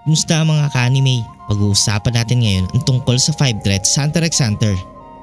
Kumusta mga ka-anime? Pag-uusapan natin ngayon ang tungkol sa 5 threats sa Hunter x Hunter.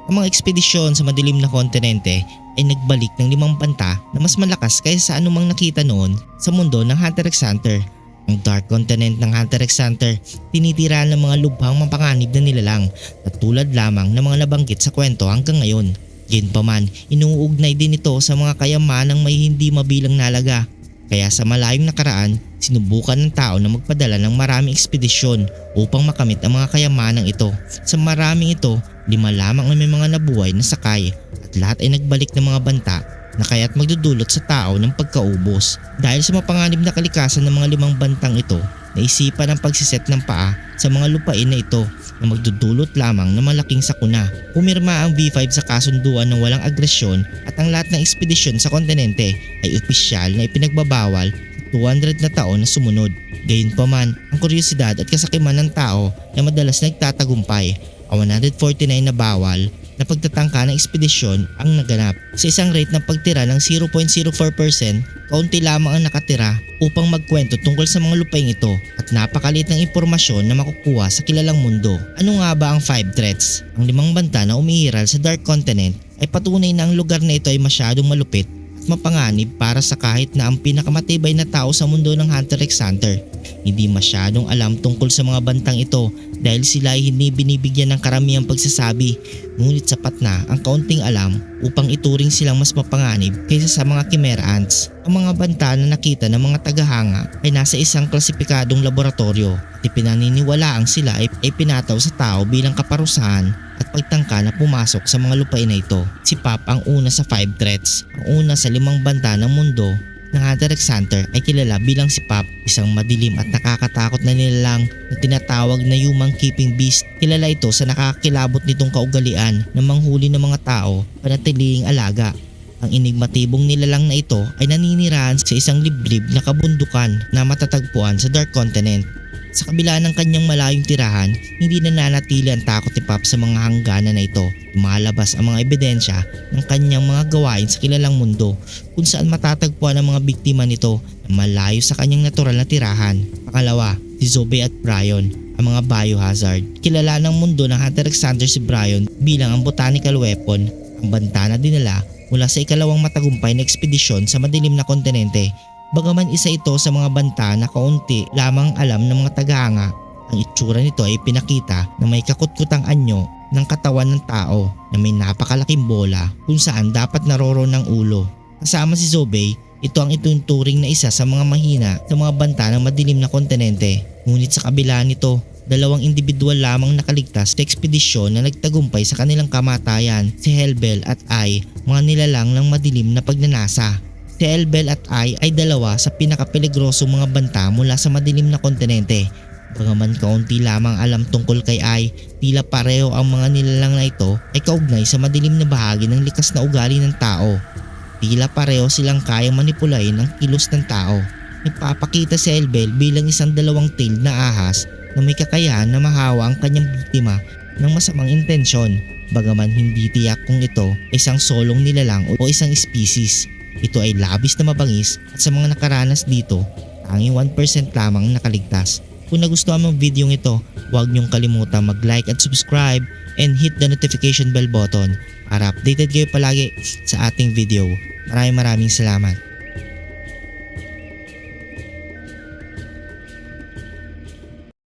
Ang mga ekspedisyon sa madilim na kontinente ay nagbalik ng limang banta na mas malakas kaysa sa anumang nakita noon sa mundo ng Hunter x Hunter. Ang Dark Continent ng Hunter x Hunter tinitira ng mga lubhang mapanganib na nilalang na tulad lamang ng mga nabanggit sa kwento hanggang ngayon. Gayunpaman, inuugnay din ito sa mga kayamanang may hindi mabilang nalaga kaya sa malayong nakaraan, sinubukan ng tao na magpadala ng maraming ekspedisyon upang makamit ang mga kayamanang ito. Sa maraming ito, lima lamang ang may mga nabuhay na sakay at lahat ay nagbalik ng mga banta na kaya't magdudulot sa tao ng pagkaubos. Dahil sa mapanganib na kalikasan ng mga limang bantang ito, naisipan ang pagsiset ng paa sa mga lupain na ito na magdudulot lamang ng malaking sakuna. Pumirma ang B5 sa kasunduan ng walang agresyon at ang lahat ng ekspedisyon sa kontinente ay opisyal na ipinagbabawal 200 na taon na sumunod. Gayunpaman, ang kuryosidad at kasakiman ng tao na madalas nagtatagumpay ang 149 na bawal na pagtatangka ng ekspedisyon ang naganap. Sa isang rate ng pagtira ng 0.04%, kaunti lamang ang nakatira upang magkwento tungkol sa mga lupaing ito at napakalit ng impormasyon na makukuha sa kilalang mundo. Ano nga ba ang 5 threats? Ang limang banta na umiiral sa Dark Continent ay patunay na ang lugar na ito ay masyadong malupit mapanganib para sa kahit na ang pinakamatibay na tao sa mundo ng Hunter x Hunter. Hindi masyadong alam tungkol sa mga bantang ito dahil sila ay hindi binibigyan ng karamihang pagsasabi ngunit sapat na ang kaunting alam upang ituring silang mas mapanganib kaysa sa mga Chimera ants. Ang mga banta na nakita ng mga tagahanga ay nasa isang klasipikadong laboratorio at ipinaniniwalaang sila ay, ay pinataw sa tao bilang kaparusahan at pagtangka na pumasok sa mga lupain na ito. Si Pop ang una sa 5 threats, ang una sa limang banta ng mundo ng Hunter x Hunter ay kilala bilang si Pop, isang madilim at nakakatakot na nilalang na tinatawag na human keeping beast. Kilala ito sa nakakilabot nitong kaugalian na manghuli ng mga tao panatiling alaga. Ang enigmatibong nilalang na ito ay naninirahan sa isang liblib na kabundukan na matatagpuan sa Dark Continent. Sa kabila ng kanyang malayong tirahan, hindi na nanatili ang takot ni Pop sa mga hangganan na ito. Lumalabas ang mga ebidensya ng kanyang mga gawain sa kilalang mundo kung saan matatagpuan ang mga biktima nito na malayo sa kanyang natural na tirahan. Pangalawa, si Zoe at Brian, ang mga biohazard. Kilala ng mundo ng Hunter Hunter si Brian bilang ang botanical weapon, ang banta na dinala mula sa ikalawang matagumpay na ekspedisyon sa madilim na kontinente Bagaman isa ito sa mga banta na kaunti lamang alam ng mga tagahanga, ang itsura nito ay pinakita na may kakutkutang anyo ng katawan ng tao na may napakalaking bola kung saan dapat naroroon ng ulo. Kasama si Zobe, ito ang ituturing na isa sa mga mahina sa mga banta ng madilim na kontinente. Ngunit sa kabila nito, dalawang individual lamang nakaligtas sa ekspedisyon na nagtagumpay sa kanilang kamatayan, si Helbel at Ai, mga nilalang ng madilim na pagnanasa. Si Elbel at I ay dalawa sa pinakapeligrosong mga banta mula sa madilim na kontinente. Bagaman kaunti lamang alam tungkol kay I, tila pareho ang mga nilalang na ito ay kaugnay sa madilim na bahagi ng likas na ugali ng tao. Tila pareho silang kayang manipulayin ang kilos ng tao. Nagpapakita si Elbel bilang isang dalawang tail na ahas na may kakayahan na mahawa ang kanyang biktima ng masamang intensyon. Bagaman hindi tiyak kung ito isang solong nilalang o isang species. Ito ay labis na mabangis at sa mga nakaranas dito, tanging 1% lamang nakaligtas. Kung nagustuhan mo ang video ito, huwag niyong kalimutan mag-like at subscribe and hit the notification bell button para updated kayo palagi sa ating video. Maraming maraming salamat.